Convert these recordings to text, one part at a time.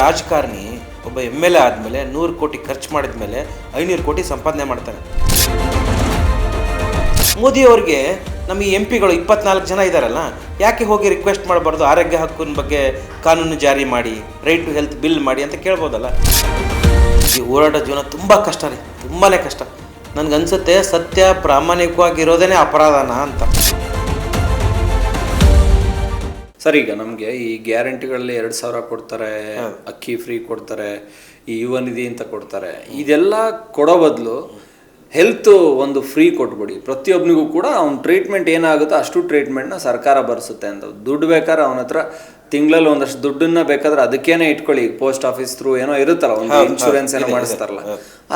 ರಾಜಕಾರಣಿ ಒಬ್ಬ M L A ಆದಮೇಲೆ ನೂರು ಕೋಟಿ ಖರ್ಚು ಮಾಡಿದ ಮೇಲೆ ಐನೂರು ಕೋಟಿ ಸಂಪಾದನೆ ಮಾಡ್ತಾನೆ. ಮೋದಿಯವ್ರಿಗೆ ನಮ್ಮ ಈ ಎಂ ಪಿಗಳು ಇಪ್ಪತ್ನಾಲ್ಕು ಜನ ಇದ್ದಾರಲ್ಲ ಯಾಕೆ ಹೋಗಿ ರಿಕ್ವೆಸ್ಟ್ ಮಾಡಬಾರ್ದು? ಆರೋಗ್ಯ ಹಕ್ಕಿನ ಬಗ್ಗೆ ಕಾನೂನು ಜಾರಿ ಮಾಡಿ ರೈಟ್ ಟು ಹೆಲ್ತ್ ಬಿಲ್ ಮಾಡಿ ಅಂತ ಕೇಳ್ಬೋದಲ್ಲ? ಈ ಹೋರಾಟ ಜೀವನ ತುಂಬ ಕಷ್ಟ ರೀ ತುಂಬಾ ಕಷ್ಟ. ನನಗನ್ಸುತ್ತೆ ಸತ್ಯ ಪ್ರಾಮಾಣಿಕವಾಗಿರೋದೇ ಅಪರಾಧನ ಅಂತ. ಸರ್ ಈಗ ನಮಗೆ ಈ ಗ್ಯಾರಂಟಿಗಳಲ್ಲಿ ಎರಡು ಸಾವಿರ ಕೊಡ್ತಾರೆ ಅಕ್ಕಿ ಫ್ರೀ ಕೊಡ್ತಾರೆ ಈ ಯುವ ನಿಧಿ ಅಂತ ಕೊಡ್ತಾರೆ. ಇದೆಲ್ಲ ಕೊಡೋ ಬದಲು ಹೆಲ್ತ್ ಒಂದು ಫ್ರೀ ಕೊಟ್ಬಿಡಿ. ಪ್ರತಿಯೊಬ್ಬನಿಗೂ ಕೂಡ ಅವ್ನ ಟ್ರೀಟ್ಮೆಂಟ್ ಏನಾಗುತ್ತೋ ಅಷ್ಟು ಟ್ರೀಟ್ಮೆಂಟ್ನ ಸರ್ಕಾರ ಬರೆಸುತ್ತೆ ಅಂತ. ದುಡ್ಡು ಬೇಕಾದ್ರೆ ಅವನ ಹತ್ರ ತಿಂಗಳಲ್ಲಿ ಒಂದಷ್ಟು ದುಡ್ಡನ್ನ ಬೇಕಾದ್ರೆ ಅದಕ್ಕೇನೆ ಇಟ್ಕೊಳ್ಳಿ. ಪೋಸ್ಟ್ ಆಫೀಸ್ ಥ್ರೂ ಏನೋ ಇರುತ್ತಲ್ಲ ಒಂದು ಇನ್ಶೂರೆನ್ಸ್ ಏನೋ ಮಾಡಿಸ್ತಾರಲ್ಲ.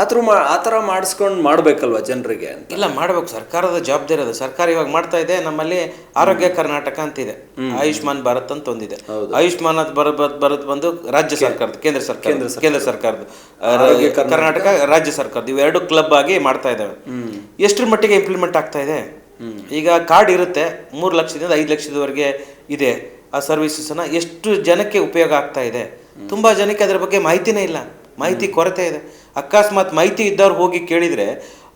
ಆ ಥರ ಮಾ ಆ ಥರ ಮಾಡಿಸ್ಕೊಂಡು ಮಾಡ್ಬೇಕಲ್ವಾ ಜನರಿಗೆ ಇಲ್ಲ ಮಾಡಬೇಕು. ಸರ್ಕಾರದ ಜವಾಬ್ದಾರಿ ಅದು. ಸರ್ಕಾರ ಇವಾಗ ಮಾಡ್ತಾ ಇದೆ ನಮ್ಮಲ್ಲಿ ಆರೋಗ್ಯ ಕರ್ನಾಟಕ ಅಂತ ಇದೆ ಆಯುಷ್ಮಾನ್ ಭಾರತ್ ಅಂತ ಒಂದಿದೆ. ಆಯುಷ್ಮಾನ್ ಬರ ಬರೋದು ಬಂದು ರಾಜ್ಯ ಸರ್ಕಾರದ ಕೇಂದ್ರ ಸರ್ಕಾರ ಕೇಂದ್ರ ಸರ್ಕಾರದ ಕರ್ನಾಟಕ ರಾಜ್ಯ ಸರ್ಕಾರದ ಇವೆರಡು ಕ್ಲಬ್ ಆಗಿ ಮಾಡ್ತಾ ಇದ್ದಾವೆ ಎಷ್ಟರ ಮಟ್ಟಿಗೆ ಇಂಪ್ಲಿಮೆಂಟ್ ಆಗ್ತಾ ಇದೆ? ಈಗ ಕಾರ್ಡ್ ಇರುತ್ತೆ ಮೂರು ಲಕ್ಷದಿಂದ ಐದು ಲಕ್ಷದವರೆಗೆ ಇದೆ. ಆ ಸರ್ವಿಸಸ್ನ ಎಷ್ಟು ಜನಕ್ಕೆ ಉಪಯೋಗ ಆಗ್ತಾ ಇದೆ. ತುಂಬ ಜನಕ್ಕೆ ಅದರ ಬಗ್ಗೆ ಮಾಹಿತಿನೇ ಇಲ್ಲ. ಮಾಹಿತಿ ಕೊರತೆ ಇದೆ. ಅಕಸ್ಮಾತ್ ಮಾಹಿತಿ ಇದ್ದವ್ರು ಹೋಗಿ ಕೇಳಿದರೆ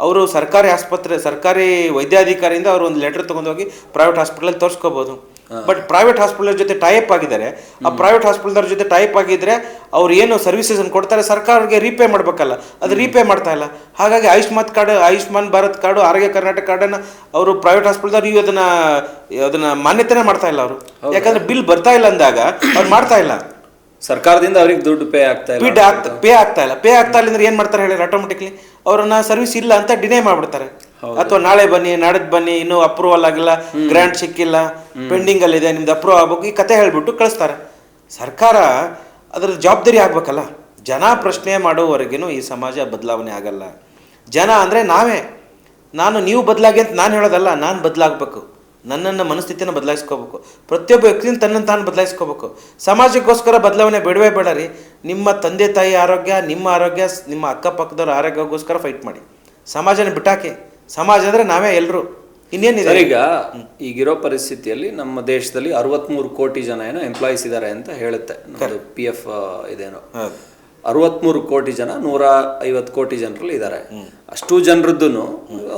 ಅವರು ಸರ್ಕಾರಿ ಆಸ್ಪತ್ರೆ ಸರ್ಕಾರಿ ವೈದ್ಯಾಧಿಕಾರಿಯಿಂದ ಅವರು ಒಂದು ಲೆಟರ್ ತೊಗೊಂಡೋಗಿ ಪ್ರೈವೇಟ್ ಹಾಸ್ಪಿಟ್ಲಲ್ಲಿ ತೋರಿಸ್ಕೋಬೋದು. ಬಟ್ ಪ್ರೈವೇಟ್ ಹಾಸ್ಪಿಟಲ್ ಜೊತೆ ಟೈಪ್ ಆಗಿದ್ದಾರೆ. ಆ ಪ್ರೈವೇಟ್ ಹಾಸ್ಪಿಟಲ್ ಜೊತೆ ಟೈಪ್ ಆಗಿದ್ರೆ ಅವ್ರು ಏನು ಸರ್ವಿಸಸ್ ಕೊಡ್ತಾರೆ ಸರ್ಕಾರಕ್ಕೆ ರೀಪೇ ಮಾಡಬೇಕಲ್ಲ. ಅದು ರೀಪೇ ಮಾಡ್ತಾ ಇಲ್ಲ. ಹಾಗಾಗಿ ಆಯುಷ್ಮಾನ್ ಕಾರ್ಡ್ ಆಯುಷ್ಮಾನ್ ಭಾರತ್ ಕಾರ್ಡು ಆರೋಗ್ಯ ಕರ್ನಾಟಕ ಕಾರ್ಡನ್ನು ಅವರು ಪ್ರೈವೇಟ್ ಹಾಸ್ಪಿಟಲ್ ಇವು ಅದನ್ನ ಅದನ್ನ ಮಾನ್ಯತೆನೇ ಮಾಡ್ತಾ ಇಲ್ಲ ಅವರು. ಯಾಕಂದ್ರೆ ಬಿಲ್ ಬರ್ತಾ ಇಲ್ಲ ಅಂದಾಗ ಅವ್ರು ಮಾಡ್ತಾ ಇಲ್ಲ. ಸರ್ಕಾರದಿಂದ ಅವ್ರಿಗೆ ದುಡ್ಡು ಪೇ ಆಗ್ತಾ ಇಲ್ಲ ಪೇ ಆಗ್ತಾ ಇಲ್ಲ. ಪೇ ಆಗ್ತಾ ಇಲ್ಲ ಅಂದ್ರೆ ಏನ್ ಮಾಡ್ತಾರೆ ಹೇಳಿ ಆಟೋಮೆಟಿಕ್ಲಿ ಅವ್ರನ್ನ ಸರ್ವಿಸ್ ಇಲ್ಲ ಅಂತ ಡಿನೇ ಮಾಡ್ಬಿಡ್ತಾರೆ. ಅಥವಾ ನಾಳೆ ಬನ್ನಿ ನಾಡದ್ ಬನ್ನಿ ಇನ್ನೂ ಅಪ್ರೂವಲ್ ಆಗಿಲ್ಲ ಗ್ರಾಂಟ್ ಸಿಕ್ಕಿಲ್ಲ ಪೆಂಡಿಂಗ್ ಅಲ್ಲಿ ಇದೆ ನಿಮ್ದು ಅಪ್ರೂವ್ ಆಗ್ಬೇಕು ಈ ಕತೆ ಹೇಳ್ಬಿಟ್ಟು ಕಳಿಸ್ತಾರೆ. ಸರ್ಕಾರ ಅದರ ಜವಾಬ್ದಾರಿ ಆಗ್ಬೇಕಲ್ಲ. ಜನ ಪ್ರಶ್ನೆ ಮಾಡೋವರೆಗೂ ಈ ಸಮಾಜ ಬದಲಾವಣೆ ಆಗಲ್ಲ. ಜನ ಅಂದ್ರೆ ನಾವೇ. ನಾನು ನೀವು ಬದಲಾಗಿ ಅಂತ ನಾನು ಹೇಳೋದಲ್ಲ ನಾನು ಬದಲಾಗಬೇಕು. ನನ್ನನ್ನ ಮನಸ್ಥಿತಿನ ಬದಲಾಯಿಸ್ಕೋಬೇಕು. ಪ್ರತಿಯೊಬ್ಬ ವ್ಯಕ್ತಿನ ತನ್ನ ತಾನು ಬದಲಾಯಿಸ್ಕೋಬೇಕು. ಸಮಾಜಕ್ಕೋಸ್ಕರ ಬದಲಾವಣೆ ಬೇಡವೇ ಬೇಡ ರೀ. ನಿಮ್ಮ ತಂದೆ ತಾಯಿ ಆರೋಗ್ಯ ನಿಮ್ಮ ಆರೋಗ್ಯ ನಿಮ್ಮ ಅಕ್ಕಪಕ್ಕದವ್ರ ಆರೋಗ್ಯಕ್ಕೋಸ್ಕರ ಫೈಟ್ ಮಾಡಿ. ಸಮಾಜನ ಬಿಟ್ಟಾಕಿ. ಸಮಾಜ ಅಂದರೆ ನಾವೇ ಎಲ್ಲರೂ ಇನ್ನೇನಿದೆ? ಈಗ ಈಗಿರೋ ಪರಿಸ್ಥಿತಿಯಲ್ಲಿ ನಮ್ಮ ದೇಶದಲ್ಲಿ ಅರವತ್ಮೂರು ಕೋಟಿ ಜನ ಏನೋ ಎಂಪ್ಲಾಯೀಸ್ ಇದ್ದಾರೆ ಅಂತ ಹೇಳುತ್ತೆ. ನಮ್ಮದು ಪಿ ಎಫ್ ಇದೇನೋ. ಅರವತ್ಮೂರು ಕೋಟಿ ಜನ ನೂರ ಐವತ್ತು ಕೋಟಿ ಜನರಲ್ಲಿ ಇದ್ದಾರೆ ಅಷ್ಟು ಜನರದ್ದು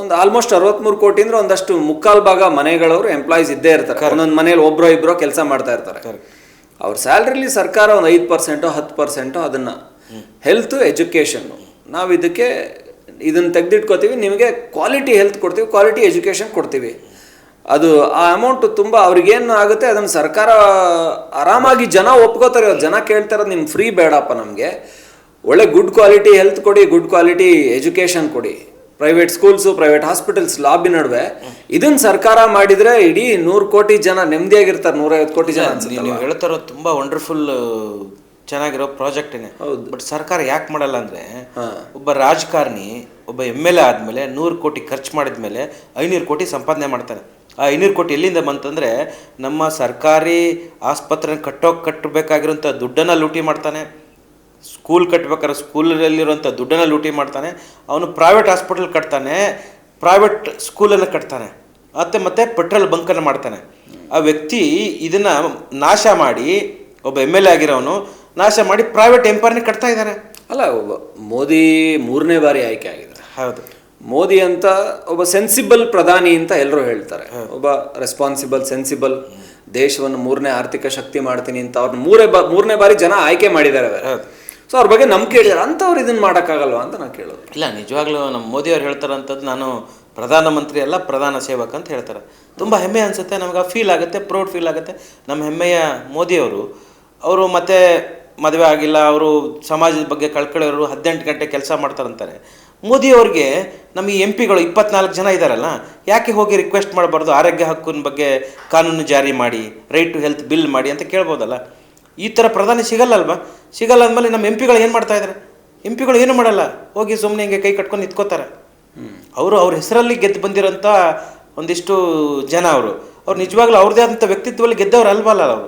ಒಂದು ಆಲ್ಮೋಸ್ಟ್ ಅರವತ್ಮೂರು ಕೋಟಿ ಅಂದ್ರೆ ಒಂದಷ್ಟು ಮುಕ್ಕಾಲ್ ಭಾಗ ಮನೆಗಳವರು ಎಂಪ್ಲಾಯೀಸ್ ಇದ್ದೇ ಇರ್ತಾರೆ. ಒಂದೊಂದು ಮನೇಲಿ ಒಬ್ರೋ ಇಬ್ರೋ ಕೆಲಸ ಮಾಡ್ತಾ ಇರ್ತಾರೆ. ಅವ್ರ ಸ್ಯಾಲ್ರಿಲಿ ಸರ್ಕಾರ ಒಂದು ಐದು ಪರ್ಸೆಂಟೋ ಹತ್ತು ಪರ್ಸೆಂಟೋ ಅದನ್ನ. ಹೆಲ್ತ್ ಎಜುಕೇಶನ್ ನಾವು ಇದಕ್ಕೆ ಇದನ್ನ ತೆಗೆದಿಟ್ಕೋತೀವಿ ನಿಮಗೆ ಕ್ವಾಲಿಟಿ ಹೆಲ್ತ್ ಕೊಡ್ತೀವಿ ಕ್ವಾಲಿಟಿ ಎಜುಕೇಷನ್ ಕೊಡ್ತೀವಿ. ಅದು ಆ ಅಮೌಂಟ್ ತುಂಬ ಅವ್ರಿಗೇನು ಆಗುತ್ತೆ ಅದನ್ನು ಸರ್ಕಾರ ಆರಾಮಾಗಿ ಜನ ಒಪ್ಕೋತಾರೆ ಜನ ಕೇಳ್ತಾರೆ ನಿಮ್ಮ ನಿಮ್ಗೆ ಫ್ರೀ ಬೇಡಪ್ಪ ನಮಗೆ. ಒಳ್ಳೆ ಗುಡ್ ಕ್ವಾಲಿಟಿ ಹೆಲ್ತ್ ಕೊಡಿ ಗುಡ್ ಕ್ವಾಲಿಟಿ ಎಜುಕೇಷನ್ ಕೊಡಿ. Private schools private hospitals lobby ನಡುವೆ. ಇದನ್ನ ಸರ್ಕಾರ ಮಾಡಿದರೆ ಇಡೀ ನೂರು ಕೋಟಿ ಜನ ನೆಮ್ಮದಿಯಾಗಿರ್ತಾರೆ ನೂರೈವತ್ತು ಕೋಟಿ ಜನ ಹೇಳ್ತಾರೋ ನೀವು ತುಂಬ ವಂಡರ್ಫುಲ್ ಚೆನ್ನಾಗಿರೋ ಪ್ರಾಜೆಕ್ಟೇನೆ ಬಟ್ ಸರ್ಕಾರ ಯಾಕೆ ಮಾಡಲ್ಲ ಅಂದ್ರೆ ಒಬ್ಬ ರಾಜಕಾರಣಿ ಒಬ್ಬ ಎಂ ಎಲ್ ಎ ಆದಮೇಲೆ ನೂರು ಕೋಟಿ ಖರ್ಚು ಮಾಡಿದ ಮೇಲೆ ಐನೂರು ಕೋಟಿ ಸಂಪಾದನೆ ಮಾಡ್ತಾನೆ. ಆ ಐನೂರು ಕೋಟಿ ಎಲ್ಲಿಂದ ಬಂತಂದರೆ ನಮ್ಮ ಸರ್ಕಾರಿ ಆಸ್ಪತ್ರೆ ಕಟ್ಟೋಕ್ಕೆ ಕಟ್ಟಬೇಕಾಗಿರೋಂಥ ದುಡ್ಡನ್ನು ಲೂಟಿ ಮಾಡ್ತಾನೆ. ಸ್ಕೂಲ್ ಕಟ್ಬೇಕಾದ್ರೆ ಸ್ಕೂಲಲ್ಲಿರುವಂಥ ದುಡ್ಡನ್ನು ಲೂಟಿ ಮಾಡ್ತಾನೆ. ಅವನು ಪ್ರೈವೇಟ್ ಹಾಸ್ಪಿಟಲ್ ಕಟ್ತಾನೆ ಪ್ರೈವೇಟ್ ಸ್ಕೂಲನ್ನು ಕಟ್ತಾನೆ. ಮತ್ತೆ ಮತ್ತೆ ಪೆಟ್ರೋಲ್ ಬಂಕನ್ನು ಮಾಡ್ತಾನೆ. ಆ ವ್ಯಕ್ತಿ ಇದನ್ನ ನಾಶ ಮಾಡಿ ಒಬ್ಬ ಎಂ ಎಲ್ ಎ ಆಗಿರೋನು ನಾಶ ಮಾಡಿ ಪ್ರೈವೇಟ್ ಎಂಪೈರ್ನೇ ಕಟ್ತಾ ಇದ್ದಾರೆ. ಅಲ್ಲ ಒಬ್ಬ ಮೋದಿ ಮೂರನೇ ಬಾರಿ ಆಯ್ಕೆ ಆಗಿದ್ದಾರೆ. ಹೌದು. ಮೋದಿ ಅಂತ ಒಬ್ಬ ಸೆನ್ಸಿಬಲ್ ಪ್ರಧಾನಿ ಅಂತ ಎಲ್ಲರೂ ಹೇಳ್ತಾರೆ. ಒಬ್ಬ ರೆಸ್ಪಾನ್ಸಿಬಲ್ ಸೆನ್ಸಿಬಲ್ ದೇಶವನ್ನು ಮೂರನೇ ಆರ್ಥಿಕ ಶಕ್ತಿ ಮಾಡ್ತೀನಿ ಅಂತ ಅವ್ರನ್ನ ಮೂರೇ ಬಾ ಮೂರನೇ ಬಾರಿ ಜನ ಆಯ್ಕೆ ಮಾಡಿದ್ದಾರೆ ಸೊ ಅವ್ರ ಬಗ್ಗೆ ನಂಬಿಕೆ ಹೇಳಿದ್ದಾರೆ ಅಂಥವ್ರು ಇದನ್ನು ಮಾಡೋಕ್ಕಾಗಲ್ವ ಅಂತ ನಾನು ಕೇಳೋದು. ಇಲ್ಲ ನಿಜವಾಗ್ಲೂ ನಮ್ಮ ಮೋದಿ ಅವ್ರು ಹೇಳ್ತಾರಂಥದ್ದು ನಾನು ಪ್ರಧಾನಮಂತ್ರಿ ಅಲ್ಲ ಪ್ರಧಾನ ಸೇವಕ ಅಂತ ಹೇಳ್ತಾರೆ. ತುಂಬ ಹೆಮ್ಮೆ ಅನಿಸುತ್ತೆ. ನಮಗೆ ಫೀಲ್ ಆಗುತ್ತೆ ಪ್ರೌಡ್ ಫೀಲ್ ಆಗುತ್ತೆ. ನಮ್ಮ ಹೆಮ್ಮೆಯ ಮೋದಿಯವರು ಅವರು ಮತ್ತೆ ಮದುವೆ ಆಗಿಲ್ಲ, ಅವರು ಸಮಾಜದ ಬಗ್ಗೆ ಕಳ್ಕೊಳ್ಳೋರು ಹದಿನೆಂಟು ಗಂಟೆ ಕೆಲಸ ಮಾಡ್ತಾರಂತಾರೆ. ಮೋದಿಯವ್ರಿಗೆ ನಮ್ಮ ಈ ಎಂ ಪಿಗಳು ಇಪ್ಪತ್ನಾಲ್ಕು ಜನ ಇದ್ದಾರಲ್ಲ ಯಾಕೆ ಹೋಗಿ ರಿಕ್ವೆಸ್ಟ್ ಮಾಡಬಾರ್ದು? ಆರೋಗ್ಯ ಹಕ್ಕಿನ ಬಗ್ಗೆ ಕಾನೂನು ಜಾರಿ ಮಾಡಿ ರೈಟ್ ಟು ಹೆಲ್ತ್ ಬಿಲ್ ಮಾಡಿ ಅಂತ ಕೇಳ್ಬೋದಲ್ಲ? ಈ ಥರ ಪ್ರಧಾನಿ ಸಿಗಲ್ಲ ಅಲ್ವಾ ಸಿಗಲ್ಲ ಅಂದಮೇಲೆ ನಮ್ಮ ಎಂ ಪಿಗಳು ಏನು ಮಾಡ್ತಾ ಇದ್ದಾರೆ ಎಂ ಪಿಗಳು ಏನು ಮಾಡಲ್ಲ? ಹೋಗಿ ಸುಮ್ಮನೆ ಹಿಂಗೆ ಕೈ ಕಟ್ಕೊಂಡು ನಿಂತ್ಕೋತಾರೆ. ಅವರು ಅವ್ರ ಹೆಸರಲ್ಲಿ ಗೆದ್ದು ಬಂದಿರೋಂಥ ಒಂದಿಷ್ಟು ಜನ ಅವರು. ಅವ್ರು ನಿಜವಾಗ್ಲೂ ಅವ್ರದ್ದೇ ಆದಂಥ ವ್ಯಕ್ತಿತ್ವದಲ್ಲಿ ಗೆದ್ದವ್ರು ಅಲ್ವಲ್ಲ ಅವರು?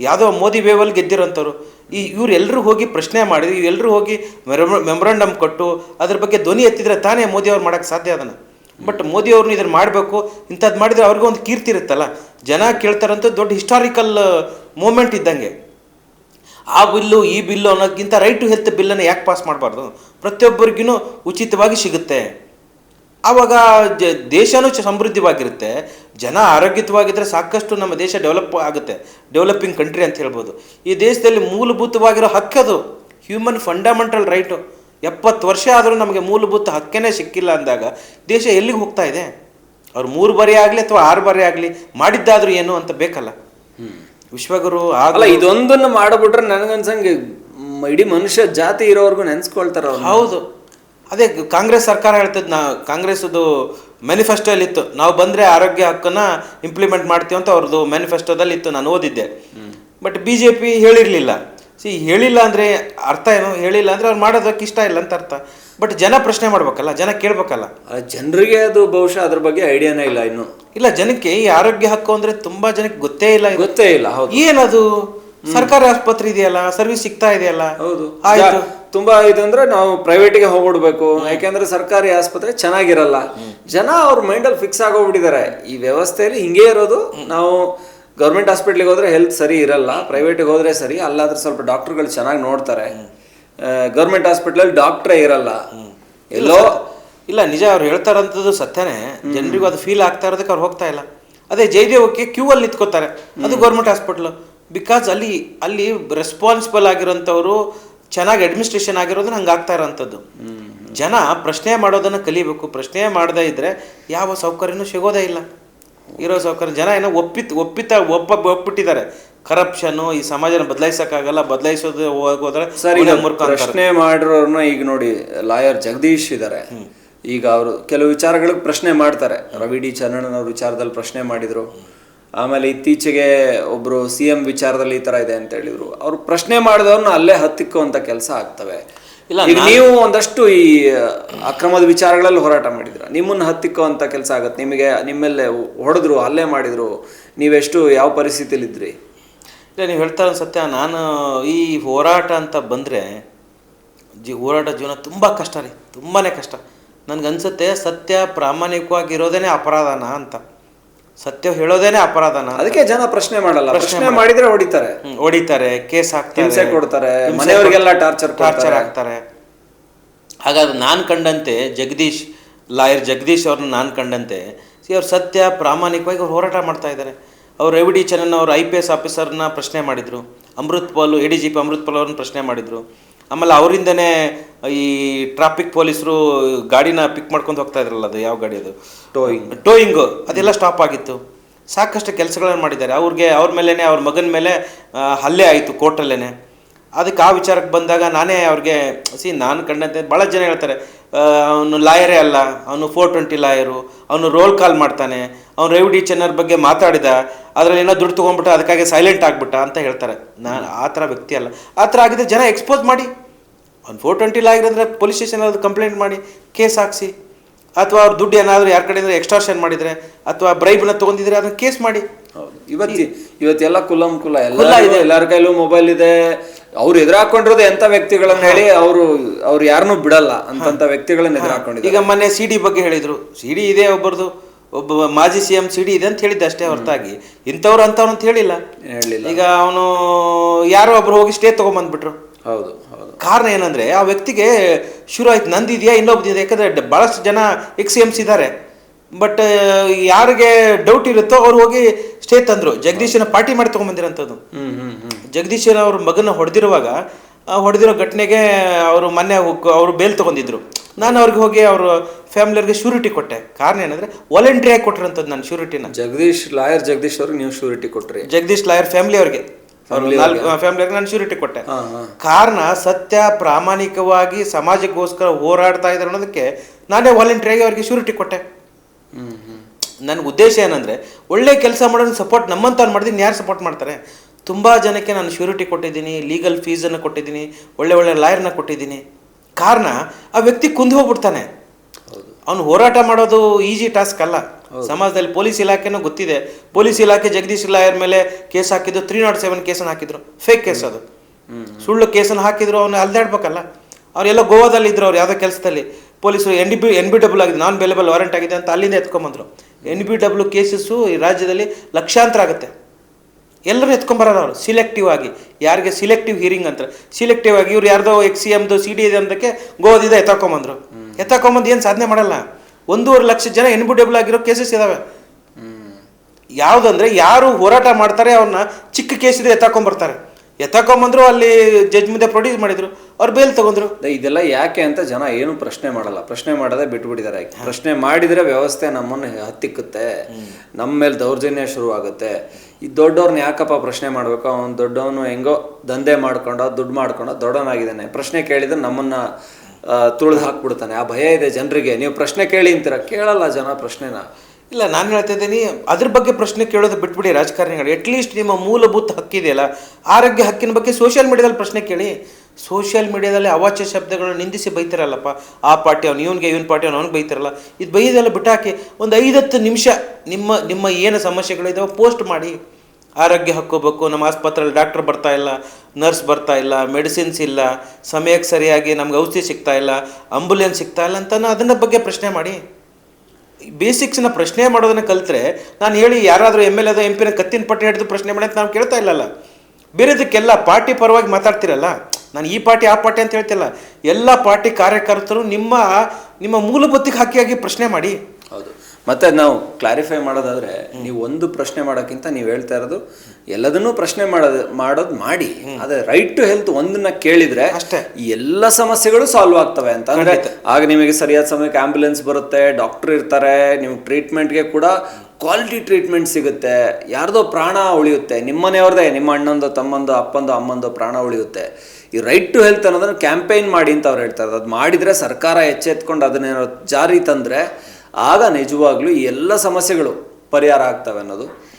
ಯಾವುದೋ ಮೋದಿ ವೇವಲ್ಲಿ ಗೆದ್ದಿರೋಂಥವ್ರು. ಈ ಇವರೆಲ್ಲರೂ ಹೋಗಿ ಪ್ರಶ್ನೆ ಮಾಡಿ ಇವೆಲ್ಲರೂ ಹೋಗಿ ಮೆಮೊರಾಂಡಮ್ ಕೊಟ್ಟು ಅದ್ರ ಬಗ್ಗೆ ಧ್ವನಿ ಎತ್ತಿದ್ರೆ ತಾನೇ ಮೋದಿ ಅವ್ರು ಮಾಡೋಕ್ಕೆ ಸಾಧ್ಯ ಅದನ್ನು. ಬಟ್ ಮೋದಿ ಅವ್ರನ್ನ ಇದನ್ನು ಮಾಡಬೇಕು ಇಂಥದ್ದು ಮಾಡಿದ್ರೆ ಅವ್ರಿಗೂ ಒಂದು ಕೀರ್ತಿ ಇರುತ್ತಲ್ಲ. ಜನ ಕೇಳ್ತಾರಂತ ದೊಡ್ಡ ಹಿಸ್ಟಾರಿಕಲ್ ಮೂಮೆಂಟ್ ಇದ್ದಂಗೆ. ಆ ಬಿಲ್ಲು, ಈ ಬಿಲ್ಲು ಅನ್ನೋದಕ್ಕಿಂತ ರೈಟ್ ಟು ಹೆಲ್ತ್ ಬಿಲ್ಲನ್ನು ಯಾಕೆ ಪಾಸ್ ಮಾಡಬಾರ್ದು? ಪ್ರತಿಯೊಬ್ಬರಿಗೂ ಉಚಿತವಾಗಿ ಸಿಗುತ್ತೆ. ಆವಾಗ ದೇಶನೂ ಸಮೃದ್ಧವಾಗಿರುತ್ತೆ. ಜನ ಆರೋಗ್ಯತವಾಗಿದ್ದರೆ ಸಾಕಷ್ಟು ನಮ್ಮ ದೇಶ ಡೆವಲಪ್ ಆಗುತ್ತೆ. ಡೆವಲಪಿಂಗ್ ಕಂಟ್ರಿ ಅಂತ ಹೇಳ್ಬೋದು. ಈ ದೇಶದಲ್ಲಿ ಮೂಲಭೂತವಾಗಿರೋ ಹಕ್ಕದು ಹ್ಯೂಮನ್ ಫಂಡಮೆಂಟಲ್ ರೈಟು ಎಪ್ಪತ್ತು ವರ್ಷ ಆದರೂ ನಮಗೆ ಮೂಲಭೂತ ಹಕ್ಕೇ ಸಿಕ್ಕಿಲ್ಲ ಅಂದಾಗ ದೇಶ ಎಲ್ಲಿಗೆ ಹೋಗ್ತಾ ಇದೆ? ಅವ್ರು ಮೂರು ಬಾರಿ ಆಗಲಿ ಅಥವಾ ಆರು ಬಾರಿ ಆಗಲಿ ಮಾಡಿದ್ದಾದ್ರೂ ಏನು ಅಂತ ಬೇಕಲ್ಲ. ವಿಶ್ವಗುರು ಆಗಲ್ಲ ಇದೊಂದನ್ನು ಮಾಡಿಬಿಟ್ರೆ ನನಗನ್ಸಂಗೆ ಇಡೀ ಮನುಷ್ಯ ಜಾತಿ ಇರೋವರೆಗೂ ನೆನೆಸ್ಕೊಳ್ತಾರ ಹೌದು. ಅದೇ ಕಾಂಗ್ರೆಸ್ ಸರ್ಕಾರ ಹೇಳ್ತದೆ ನಾ ಕಾಂಗ್ರೆಸ್ದು ಮ್ಯಾನಿಫೆಸ್ಟೋಲ್ಲಿ ಇತ್ತು ನಾವು ಬಂದರೆ ಆರೋಗ್ಯ ಹಕ್ಕನ್ನ ಇಂಪ್ಲಿಮೆಂಟ್ ಮಾಡ್ತೀವಿ ಅಂತ ಅವ್ರದ್ದು ಮ್ಯಾನಿಫೆಸ್ಟೋದಲ್ಲಿ ಇತ್ತು ನಾನು ಓದಿದ್ದೆ. ಬಟ್ ಬಿ ಜೆ ಪಿ ಹೇಳಿರಲಿಲ್ಲ. ಸಿ ಹೇಳಿಲ್ಲ ಅಂದರೆ ಅರ್ಥ ಏನು? ಹೇಳಿಲ್ಲ ಅಂದರೆ ಅವ್ರು ಮಾಡೋದಕ್ಕೆ ಇಷ್ಟ ಇಲ್ಲ ಅಂತ ಅರ್ಥ. ಬಟ್ ಜನ ಪ್ರಶ್ನೆ ಮಾಡ್ಬೇಕಲ್ಲ ಜನ ಕೇಳಬೇಕಲ್ಲ. ಜನರಿಗೆ ಅದು ಬಹುಶಃ ಅದ್ರ ಬಗ್ಗೆ ಐಡಿಯಾನೇ ಇಲ್ಲ ಇನ್ನು. ಇಲ್ಲ ಜನಕ್ಕೆ ಈ ಆರೋಗ್ಯ ಹಕ್ಕು ಅಂದರೆ ತುಂಬ ಜನಕ್ಕೆ ಗೊತ್ತೇ ಇಲ್ಲ ಗೊತ್ತೇ ಇಲ್ಲ ಹೌದು. ಏನದು? ಸರ್ಕಾರಿ ಆಸ್ಪತ್ರೆ ಇದೆಯಲ್ಲ ಸರ್ವಿಸ್ ಸಿಗ್ತಾ ಇದೆಯಲ್ಲ? ಹೌದು. ಆಯ್ತು. ತುಂಬಾ ತುಂಬಾ ಇದಂದ್ರೆ ನಾವು ಪ್ರೈವೇಟಿಗೆ ಹೋಗ್ಬಿಡ್ಬೇಕು. ಯಾಕೆಂದ್ರೆ ಸರ್ಕಾರಿ ಆಸ್ಪತ್ರೆ ಚೆನ್ನಾಗಿರಲ್ಲ. ಜನ ಅವ್ರ ಮೈಂಡಲ್ಲಿ ಫಿಕ್ಸ್ ಆಗೋಗ್ಬಿಟ್ಟಿದ್ದಾರೆ. ಈ ವ್ಯವಸ್ಥೆಯಲ್ಲಿ ಹಿಂಗೆ ಇರೋದು. ನಾವು ಗೌರ್ಮೆಂಟ್ ಹಾಸ್ಪಿಟ್ಲಿಗೆ ಹೋದ್ರೆ ಹೆಲ್ತ್ ಸರಿ ಇರಲ್ಲ. ಪ್ರೈವೇಟಿಗೆ ಹೋದ್ರೆ ಸರಿ ಅಲ್ಲಾದ್ರೆ ಸ್ವಲ್ಪ ಡಾಕ್ಟರ್ಗಳು ಚೆನ್ನಾಗಿ ನೋಡ್ತಾರೆ. ಗೌರ್ಮೆಂಟ್ ಹಾಸ್ಪಿಟ್ಲಲ್ಲಿ ಡಾಕ್ಟ್ರೇ ಇರಲ್ಲ. ಎಲ್ಲೋ ಇಲ್ಲ ನಿಜ ಅವ್ರು ಹೇಳ್ತಾರಂತದ್ದು ಸತ್ಯನೇ. ಜನರಿಗೂ ಅದು ಫೀಲ್ ಆಗ್ತಾ ಇರೋದಕ್ಕೆ ಅವ್ರು ಹೋಗ್ತಾ ಇಲ್ಲ. ಅದೇ ಜಯದೇವಕ್ಕೆ ಕ್ಯೂ ಅಲ್ಲಿ ನಿಂತ್ಕೋತಾರೆ ಅದು ಗೌರ್ಮೆಂಟ್ ಹಾಸ್ಪಿಟ್ಲು ಬಿಕಾಸ್ ಅಲ್ಲಿ ಅಲ್ಲಿ ರೆಸ್ಪಾನ್ಸಿಬಲ್ ಆಗಿರೋಂಥವ್ರು ಚೆನ್ನಾಗಿ ಅಡ್ಮಿನಿಸ್ಟ್ರೇಷನ್ ಆಗಿರೋದನ್ನ ಹಂಗೆ ಆಗ್ತಾ ಇರೋಂಥದ್ದು. ಜನ ಪ್ರಶ್ನೆ ಮಾಡೋದನ್ನು ಕಲಿಬೇಕು. ಪ್ರಶ್ನೆ ಮಾಡದೇ ಇದ್ರೆ ಯಾವ ಸೌಕರ್ಯನೂ ಸಿಗೋದೇ ಇಲ್ಲ. ಇರೋ ಸೌಕರ್ಯ ಜನ ಏನೋ ಒಪ್ಪಿತ್ ಒಪ್ಪಿತ ಒಪ್ಪ ಒಪ್ಪಿಟ್ಟಿದ್ದಾರೆ. ಕರಪ್ಷನ್ನು ಈ ಸಮಾಜನ ಬದಲಾಯಿಸೋಕ್ಕಾಗಲ್ಲ ಬದಲಾಯಿಸೋದು ಹೋಗೋದ್ರೆ ಸರಿ ಈಗ. ಪ್ರಶ್ನೆ ಮಾಡಿರೋರ್ನ ಈಗ ನೋಡಿ ಲಾಯರ್ ಜಗದೀಶ್ ಇದ್ದಾರೆ ಈಗ ಅವರು ಕೆಲವು ವಿಚಾರಗಳಿಗೆ ಪ್ರಶ್ನೆ ಮಾಡ್ತಾರೆ. ರವಿ ಡಿ ಚಂದ್ರಣ್ಣನವ್ರ ವಿಚಾರದಲ್ಲಿ ಪ್ರಶ್ನೆ ಮಾಡಿದ್ರು. ಆಮೇಲೆ ಇತ್ತೀಚೆಗೆ ಒಬ್ಬರು ಸಿ ಎಂ ವಿಚಾರದಲ್ಲಿ ಈ ಥರ ಇದೆ ಅಂತ ಹೇಳಿದ್ರು. ಅವರು ಪ್ರಶ್ನೆ ಮಾಡಿದವ್ರನ್ನ ಅಲ್ಲೇ ಹತ್ತಿಕ್ಕುವಂತ ಕೆಲಸ ಆಗ್ತವೆ. ಇಲ್ಲ, ಈಗ ನೀವು ಒಂದಷ್ಟು ಈ ಅಕ್ರಮದ ವಿಚಾರಗಳಲ್ಲಿ ಹೋರಾಟ ಮಾಡಿದ್ರ ನಿಮ್ಮನ್ನ ಹತ್ತಿಕ್ಕುವಂತ ಕೆಲಸ ಆಗತ್ತೆ. ನಿಮಗೆ ನಿಮ್ಮೆಲ್ಲೇ ಹೊಡೆದ್ರು ಅಲ್ಲೇ ಮಾಡಿದ್ರು. ನೀವೆಷ್ಟು ಯಾವ ಪರಿಸ್ಥಿತಿಯಲ್ಲಿ ಇದ್ರಿ ಇಲ್ಲ ನೀವು ಹೇಳ್ತಾ ಸತ್ಯ. ನಾನು ಈ ಹೋರಾಟ ಅಂತ ಬಂದರೆ ಜಿ ಹೋರಾಟ ಜೀವನ ತುಂಬ ಕಷ್ಟ ರೀ. ತುಂಬಾ ಕಷ್ಟ. ನನಗನ್ಸುತ್ತೆ ಸತ್ಯ ಪ್ರಾಮಾಣಿಕವಾಗಿರೋದೇ ಅಪರಾಧನ ಅಂತ. ಸತ್ಯ ಹೇಳೋದೇನೆ ಅಪರಾಧನ ಅದಕ್ಕೆ ಜನ ಪ್ರಶ್ನೆ ಮಾಡಲ್ಲ. ಪ್ರಶ್ನೆ ಮಾಡಿದ್ರೆ ಹೊಡಿತಾರೆ. ಹೊಡಿತಾರೆ ಕೇಸ್ ಹಿಂಸೆ ಹಾಕ್ತಾರೆ ಕೊಡ್ತಾರೆ ಮನೆಯವರಿಗೆಲ್ಲ ಟಾರ್ಚರ್ ಟಾರ್ಚರ್ ಆಗ್ತಾರೆ ಹಾಗಾದ್ರೆ ನಾನು ಕಂಡಂತೆ ಜಗದೀಶ್ ಲಾಯರ್ ಜಗದೀಶ್ ಅವ್ರನ್ನ ನಾನು ಕಂಡಂತೆ ಅವ್ರು ಸತ್ಯ ಪ್ರಾಮಾಣಿಕವಾಗಿ ಅವ್ರು ಹೋರಾಟ ಮಾಡ್ತಾ ಇದ್ದಾರೆ. ಅವ್ರು ರವಿ ಡಿ ಚನ್ನನ್ ಅವರು ಐ ಪಿ ಎಸ್ ಆಫೀಸರ್ನ ಪ್ರಶ್ನೆ ಮಾಡಿದರು. Amrit Pal A D G P Amrit Pal ಅವ್ರನ್ನ ಪ್ರಶ್ನೆ ಮಾಡಿದರು. ಆಮೇಲೆ ಅವರಿಂದನೇ ಈ ಟ್ರಾಫಿಕ್ ಪೊಲೀಸರು ಗಾಡಿನ ಪಿಕ್ ಮಾಡ್ಕೊಂಡು ಹೋಗ್ತಾ ಇದ್ರಲ್ಲ ಅದು ಯಾವ ಗಾಡಿ ಅದು? ಟೋಯಿಂಗ್ ಟೋಯಿಂಗು ಅದೆಲ್ಲ ಸ್ಟಾಪ್ ಆಗಿತ್ತು. ಸಾಕಷ್ಟು ಕೆಲಸಗಳನ್ನು ಮಾಡಿದ್ದಾರೆ. ಅವ್ರಿಗೆ ಅವ್ರ ಮೇಲೇ ಅವ್ರ ಮಗನ ಮೇಲೆ ಹಲ್ಲೆ ಆಯಿತು ಕೋರ್ಟಲ್ಲೇ ಅದಕ್ಕೆ ಆ ವಿಚಾರಕ್ಕೆ ಬಂದಾಗ ನಾನೇ ಅವ್ರಿಗೆ ಸಿ ನಾನು ಕಂಡಂತೆ ಭಾಳ ಜನ ಹೇಳ್ತಾರೆ. ಅವನು ಲಾಯರೇ ಅಲ್ಲ, ಅವನು ಫೋರ್ ಟ್ವೆಂಟಿ ಲಾಯರು ಅವನು ರೋಲ್ ಕಾಲ್ ಮಾಡ್ತಾನೆ, ಅವನು ರೈವಿಡಿ ಚೆನ್ನರ್ ಬಗ್ಗೆ ಮಾತಾಡಿದ, ಅದರಲ್ಲಿ ಏನೋ ದುಡ್ಡು ತೊಗೊಂಡ್ಬಿಟ್ಟ ಅದಕ್ಕಾಗಿ ಸೈಲೆಂಟ್ ಆಗ್ಬಿಟ್ಟ ಅಂತ ಹೇಳ್ತಾರೆ. ನಾನು ಆ ಥರ ವ್ಯಕ್ತಿ ಅಲ್ಲ. ಆ ಥರ ಆಗಿದೆ ಜನ ಎಕ್ಸ್ಪೋಸ್ ಮಾಡಿ. ಅವ್ನು ಫೋರ್ ಟ್ವೆಂಟಿ ಲಾಯರ್ ಅಂದರೆ ಪೊಲೀಸ್ ಸ್ಟೇಷನ್ ಅದು ಕಂಪ್ಲೇಂಟ್ ಮಾಡಿ ಕೇಸ್ ಹಾಕಿಸಿ. ಅಥವಾ ಅವ್ರ ದುಡ್ಡು ಏನಾದರೂ ಯಾರ ಕಡೆಯಿಂದ ಎಕ್ಸ್ಟ್ರಾಷನ್ ಮಾಡಿದರೆ, ಅಥವಾ ಬ್ರೈಬ್ನ ತೊಗೊಂಡಿದ್ರೆ ಅದನ್ನು ಕೇಸ್ ಮಾಡಿ. ಹೌದು. ಇವತ್ತಿ ಇವತ್ತೆಲ್ಲ ಕುಲಂ ಕುಲ ಎಲ್ಲ ಇದೆ. ಎಲ್ಲರ ಕೈಲೂ ಮೊಬೈಲ್ ಇದೆ. ಅವ್ರು ಎದುರಾಕೊಂಡಿರೋದು ಎಂತ ವ್ಯಕ್ತಿಗಳನ್ನ ಹೇಳಿ ಅವರು ಅವ್ರು ಯಾರನ್ನೂ ಬಿಡಲ್ಲ ಅಂತಂತ ವ್ಯಕ್ತಿಗಳನ್ನ ಎದುರಾಕೊಂಡಿದ್ದಾರೆ. ಈಗ ಮೊನ್ನೆ ಸಿ ಡಿ ಬಗ್ಗೆ ಹೇಳಿದರು. ಸಿ ಡಿ ಇದೆ ಒಬ್ಬರದು. ಒಬ್ಬ ಮಾಜಿ ಸಿ ಎಂ ಸಿ ಡಿ ಇದೆ ಅಂತ ಹೇಳಿದ್ದೆ ಅಷ್ಟೇ ಹೊರತಾಗಿ. ಇಂಥವ್ರು ಅಂಥವ್ರು ಅಂತ ಹೇಳಿಲ್ಲ. ಹೇಳಿಲ್ಲ. ಈಗ ಅವನು ಯಾರೋ ಒಬ್ರು ಹೋಗಿ ಸ್ಟೇ ತೊಗೊಂಬಂದ್ಬಿಟ್ರು. ಹೌದು ಹೌದು. ಕಾರಣ ಏನಂದ್ರೆ ಆ ವ್ಯಕ್ತಿಗೆ ಶುರು ಆಯ್ತು ನಂದಿದೆಯಾ ಇನ್ನೊಬ್ದಿದೆ. ಯಾಕಂದ್ರೆ ಬಹಳಷ್ಟು ಜನ ಎಕ್ಸ್ ಎಮ್ಸ್ ಇದ್ದಾರೆ ಬಟ್ ಯಾರಿಗೆ ಡೌಟ್ ಇರುತ್ತೋ ಅವ್ರು ಹೋಗಿ ಸ್ಟೇ ತಂದ್ರು. ಜಗದೀಶನ ಪಾರ್ಟಿ ಮಾಡಿ ತೊಗೊಂಬಂದಿರೋಂಥದ್ದು ಜಗದೀಶನ ಅವ್ರ ಮಗನ ಹೊಡೆದಿರುವಾಗ ಹೊಡೆದಿರೋ ಘಟನೆಗೆ ಅವರು ಮೊನ್ನೆ ಅವರು ಬೇಲ್ ತಗೊಂಡಿದ್ರು. ನಾನು ಅವ್ರಿಗೆ ಹೋಗಿ ಅವ್ರ ಫ್ಯಾಮಿಲಿಯವ್ರಿಗೆ ಶ್ಯೂರಿಟಿ ಕೊಟ್ಟೆ. ಕಾರಣ ಏನಂದ್ರೆ ವಾಲಂಟ್ರಿ ಆಗಿ ಕೊಟ್ಟಿರೋಂಥದ್ದು ನಾನು ಶ್ಯೂರಿಟಿನ ಜಗದೀಶ್ ಲಾಯರ್ ಜಗದೀಶ್ ಅವ್ರಿಗೆ ನೀವು ಶ್ಯೂರಿಟಿ ಕೊಟ್ರಿ. ಜಗದೀಶ್ ಲಾಯರ್ ಫ್ಯಾಮಿಲಿ ಅವ್ರಿಗೆ. ಫ್ಯಾಮಿಲಿಯವ್ರಿಗೆ ನಾನು ಶ್ಯೂರಿಟಿ ಕೊಟ್ಟೆ. ಕಾರಣ ಸತ್ಯ ಪ್ರಾಮಾಣಿಕವಾಗಿ ಸಮಾಜಕ್ಕೋಸ್ಕರ ಹೋರಾಡ್ತಾ ಇದ್ದಾರೆ ಅನ್ನೋದಕ್ಕೆ ನಾನೇ ವಾಲಂಟ್ರಿಯಾಗಿ ಅವ್ರಿಗೆ ಶ್ಯೂರಿಟಿ ಕೊಟ್ಟೆ. ನನ್ನ ಉದ್ದೇಶ ಏನಂದರೆ ಒಳ್ಳೆ ಕೆಲಸ ಮಾಡೋದು ಸಪೋರ್ಟ್ ನಮ್ಮಂತ ಮಾಡಿದೀನಿ ಯಾರು ಸಪೋರ್ಟ್ ಮಾಡ್ತಾರೆ? ತುಂಬ ಜನಕ್ಕೆ ನಾನು ಶ್ಯೂರಿಟಿ ಕೊಟ್ಟಿದ್ದೀನಿ ಲೀಗಲ್ ಫೀಸನ್ನು ಕೊಟ್ಟಿದ್ದೀನಿ ಒಳ್ಳೆ ಒಳ್ಳೆ ಲಾಯರ್ನ ಕೊಟ್ಟಿದ್ದೀನಿ. ಕಾರಣ ಆ ವ್ಯಕ್ತಿ ಕುಂದು ಹೋಗ್ಬಿಡ್ತಾನೆ. ಅವನು ಹೋರಾಟ ಮಾಡೋದು ಈಸಿ ಟಾಸ್ಕ್ ಅಲ್ಲ. ಸಮಾಜದಲ್ಲಿ ಪೊಲೀಸ್ ಇಲಾಖೆನೂ ಗೊತ್ತಿದೆ. ಪೊಲೀಸ್ ಇಲಾಖೆ ಜಗದೀಶ್ ಲಾಯರ್ ಮೇಲೆ ಕೇಸ್ ಹಾಕಿದ್ದು ತ್ರೀ ನಾಟ್ ಸೆವೆನ್ ಕೇಸನ್ನು ಹಾಕಿದ್ರು. ಫೇಕ್ ಕೇಸ್ ಅದು. ಸುಳ್ಳು ಕೇಸನ್ನು ಹಾಕಿದ್ರು ಅವನು ಅಲ್ದಾಡ್ಬೇಕಲ್ಲ. ಅವರೆಲ್ಲ ಗೋವಾದಲ್ಲಿ ಇದ್ರು ಅವ್ರು ಯಾವುದೋ ಕೆಲಸದಲ್ಲಿ. ಪೊಲೀಸರು N D B N B W ಆಗಿದೆ. ನಾನ್ ಬೇಲೆಬಲ್ ವಾರೆಂಟ್ ಆಗಿದೆ ಅಂತ ಅಲ್ಲಿಂದ ಎತ್ಕೊಂಬಂದರು ಎನ್ ಬಿ ಡಬ್ಲ್ಯೂ ಕೇಸಸ್ಸು ಈ ರಾಜ್ಯದಲ್ಲಿ ಲಕ್ಷಾಂತರ ಆಗುತ್ತೆ. ಎಲ್ಲರೂ ಎತ್ಕೊಂಬರೋರು ಅವರು. ಸಿಲೆಕ್ಟಿವ್ ಆಗಿ. ಯಾರಿಗೆ ಸಿಲೆಕ್ಟಿವ್ ಹಿಯರಿಂಗ್ ಅಂತಾರೆ ಸಿಲೆಕ್ಟಿವ್ ಆಗಿ ಇವ್ರು ಯಾರ್ದೋ ಎಕ್ಸ್ ಸಿ ಎಮ್ದು ಸಿ ಡಿ ಇದೆ ಅಂತಕ್ಕೆ ಗೋದಿದ ಎತ್ತಾಕೊಂಬಂದರು ಎತ್ತಾಕೊಂಬಂದು ಏನು ಸಾಧನೆ ಮಾಡಲ್ಲ. ಒಂದೂವರೆ ಲಕ್ಷ ಜನ ಎನ್ ಬಿ ಡಬ್ಲ್ಯೂ ಆಗಿರೋ ಕೇಸಸ್ ಇದಾವೆ. ಯಾವುದಂದ್ರೆ ಯಾರು ಹೋರಾಟ ಮಾಡ್ತಾರೆ ಅವ್ರನ್ನ ಚಿಕ್ಕ ಕೇಸಿದೆ ಎತ್ತಾಕೊಂಬರ್ತಾರೆ ಎತ್ತಾಕೊಂಬಂದ್ರು ಅಲ್ಲಿ ಜಡ್ಜ್ ಮುಂದೆ ಪ್ರೊಡ್ಯೂಸ್ ಮಾಡಿದ್ರು. ಅವ್ರು ಬೇಲ್ ತಗೊಂಡ್ರು. ಇದೆಲ್ಲ ಯಾಕೆ ಅಂತ ಜನ ಏನು ಪ್ರಶ್ನೆ ಮಾಡಲ್ಲ. ಪ್ರಶ್ನೆ ಮಾಡದೆ ಬಿಟ್ಬಿಟ್ಟಿದ್ದಾರೆ. ಪ್ರಶ್ನೆ ಮಾಡಿದ್ರೆ ವ್ಯವಸ್ಥೆ ನಮ್ಮನ್ನು ಹತ್ತಿಕ್ಕುತ್ತೆ. ನಮ್ಮ ಮೇಲೆ ದೌರ್ಜನ್ಯ ಶುರುವಾಗುತ್ತೆ. ಈ ದೊಡ್ಡವ್ರನ್ನ ಯಾಕಪ್ಪ ಪ್ರಶ್ನೆ ಮಾಡ್ಬೇಕು? ಅವ್ನು ದೊಡ್ಡವನು ಹೆಂಗೋ ದಂಧೆ ಮಾಡ್ಕೊಂಡ ದುಡ್ಡು ಮಾಡ್ಕೊಂಡ ದೊಡ್ಡವನಾಗಿದ್ದಾನೆ. ಪ್ರಶ್ನೆ ಕೇಳಿದ್ರೆ ನಮ್ಮನ್ನ ತುಳಿದು ಹಾಕ್ಬಿಡ್ತಾನೆ. ಆ ಭಯ ಇದೆ ಜನರಿಗೆ. ನೀವು ಪ್ರಶ್ನೆ ಕೇಳಿ ಅಂತೀರ? ಕೇಳಲ್ಲ ಜನ ಪ್ರಶ್ನೆನ. ಇಲ್ಲ, ನಾನು ಹೇಳ್ತಾ ಇದ್ದೀನಿ, ಅದ್ರ ಬಗ್ಗೆ ಪ್ರಶ್ನೆ ಕೇಳೋದು ಬಿಟ್ಬಿಡಿ ರಾಜಕಾರಣಿಗಳು. ಅಟ್ಲೀಸ್ಟ್ ನಿಮ್ಮ ಮೂಲಭೂತ ಹಕ್ಕಿದೆಯಲ್ಲ ಆರೋಗ್ಯ ಹಕ್ಕಿನ ಬಗ್ಗೆ ಸೋಷಿಯಲ್ ಮೀಡಿಯಾದಲ್ಲಿ ಪ್ರಶ್ನೆ ಕೇಳಿ. ಸೋಷಿಯಲ್ ಮೀಡಿಯಾದಲ್ಲಿ ಅವಾಚ್ಯ ಶಬ್ದಗಳನ್ನ ನಿಂದಿಸಿ ಬೈತಾರಲ್ಲಪ್ಪ. ಆ ಪಾರ್ಟಿ ಅವ್ನು, ಇವನ್ಗೆ ಇವನ್ ಪಾರ್ಟಿ ಅವ್ನು, ಅವ್ನಿಗೆ ಬೈತಾರಲ್ಲ. ಇದು ಬೈದೆಲ್ಲ ಬಿಟ್ಟಾಕಿ ಒಂದು ಐದತ್ತು ನಿಮಿಷ ನಿಮ್ಮ ನಿಮ್ಮ ಏನು ಸಮಸ್ಯೆಗಳಿದಾವೆ ಪೋಸ್ಟ್ ಮಾಡಿ. ಆರೋಗ್ಯ ಹಕ್ಕೋಬೇಕು ನಮ್ಮ ಆಸ್ಪತ್ರೆಯಲ್ಲಿ ಡಾಕ್ಟರ್ ಬರ್ತಾ ಇಲ್ಲ ನರ್ಸ್ ಬರ್ತಾ ಇಲ್ಲ ಮೆಡಿಸಿನ್ಸ್ ಇಲ್ಲ, ಸಮಯಕ್ಕೆ ಸರಿಯಾಗಿ ನಮ್ಗೆ ಔಷಧಿ ಸಿಗ್ತಾ ಇಲ್ಲ ಆಂಬುಲೆನ್ಸ್ ಸಿಗ್ತಾ ಇಲ್ಲ ಅಂತ ಅದನ್ನ ಬಗ್ಗೆ ಪ್ರಶ್ನೆ ಮಾಡಿ. ಬೇಸಿಕ್ಸ್ನ ಪ್ರಶ್ನೆ ಮಾಡೋದನ್ನು ಕಲಿತ್ರೆ ನಾನು ಹೇಳಿ ಯಾರಾದರೂ ಎಂ ಎಲ್ ಎದ ಎಂ ಪಿನ ಕತ್ತಿನ ಪಟ್ಟಿ ಹಿಡಿದು ಪ್ರಶ್ನೆ ಮಾಡಿ ಅಂತ ನಾವು ಕೇಳ್ತಾ ಇಲ್ಲಲ್ಲ. ಬೇರೆದಕ್ಕೆಲ್ಲ ಪಾರ್ಟಿ ಪರವಾಗಿ ಮಾತಾಡ್ತಿರಲ್ಲ. ನಾನು ಈ ಪಾರ್ಟಿ, ಆ ಪಾರ್ಟಿ ಅಂತ ಹೇಳ್ತಿಲ್ಲ. ಎಲ್ಲ ಪಾರ್ಟಿ ಕಾರ್ಯಕರ್ತರು ನಿಮ್ಮ ನಿಮ್ಮ ಮೂಲಭೂತಿಗೆ ಹಾಕಿಯಾಗಿ ಪ್ರಶ್ನೆ ಮಾಡಿ. ಹೌದು. ಮತ್ತೆ ನಾವು ಕ್ಲಾರಿಫೈ ಮಾಡೋದಾದ್ರೆ ನೀವು ಒಂದು ಪ್ರಶ್ನೆ ಮಾಡೋಕ್ಕಿಂತ ನೀವು ಹೇಳ್ತಾ ಇರೋದು ಎಲ್ಲದನ್ನೂ ಪ್ರಶ್ನೆ ಮಾಡೋದು ಮಾಡೋದು ಮಾಡಿ. ಅದೇ ರೈಟ್ ಟು ಹೆಲ್ತ್ ಒಂದನ್ನ ಕೇಳಿದ್ರೆ ಅಷ್ಟೇ. ಈ ಎಲ್ಲ ಸಮಸ್ಯೆಗಳು ಸಾಲ್ವ್ ಆಗ್ತವೆ ಅಂತ. ಅಂದ್ರೆ ಆಗ ನಿಮಗೆ ಸರಿಯಾದ ಸಮಯಕ್ಕೆ ಆಂಬ್ಯುಲೆನ್ಸ್ ಬರುತ್ತೆ ಡಾಕ್ಟರ್ ಇರ್ತಾರೆ ನೀವು ಟ್ರೀಟ್ಮೆಂಟ್ಗೆ ಕೂಡ ಕ್ವಾಲಿಟಿ ಟ್ರೀಟ್ಮೆಂಟ್ ಸಿಗುತ್ತೆ. ಯಾರ್ದೋ ಪ್ರಾಣ ಉಳಿಯುತ್ತೆ. ನಿಮ್ಮನೆಯವ್ರದೇ ನಿಮ್ಮ ಅಣ್ಣಂದು ತಮ್ಮಂದು ಅಪ್ಪಂದು ಅಮ್ಮಂದು ಪ್ರಾಣ ಉಳಿಯುತ್ತೆ. ಈ ರೈಟ್ ಟು ಹೆಲ್ತ್ ಅನ್ನೋದನ್ನ ಕ್ಯಾಂಪೇನ್ ಮಾಡಿ ಅಂತ ಅವ್ರು ಹೇಳ್ತಾರೆ ಅದು ಮಾಡಿದ್ರೆ ಸರ್ಕಾರ ಎಚ್ಚೆತ್ಕೊಂಡು ಅದನ್ನೇನೋ ಜಾರಿ ತಂದ್ರೆ ಆಗ ನಿಜವಾಗ್ಲೂ ಈ ಎಲ್ಲ ಸಮಸ್ಯೆಗಳು ಪರಿಹಾರ ಆಗ್ತವೆ ಅನ್ನೋದು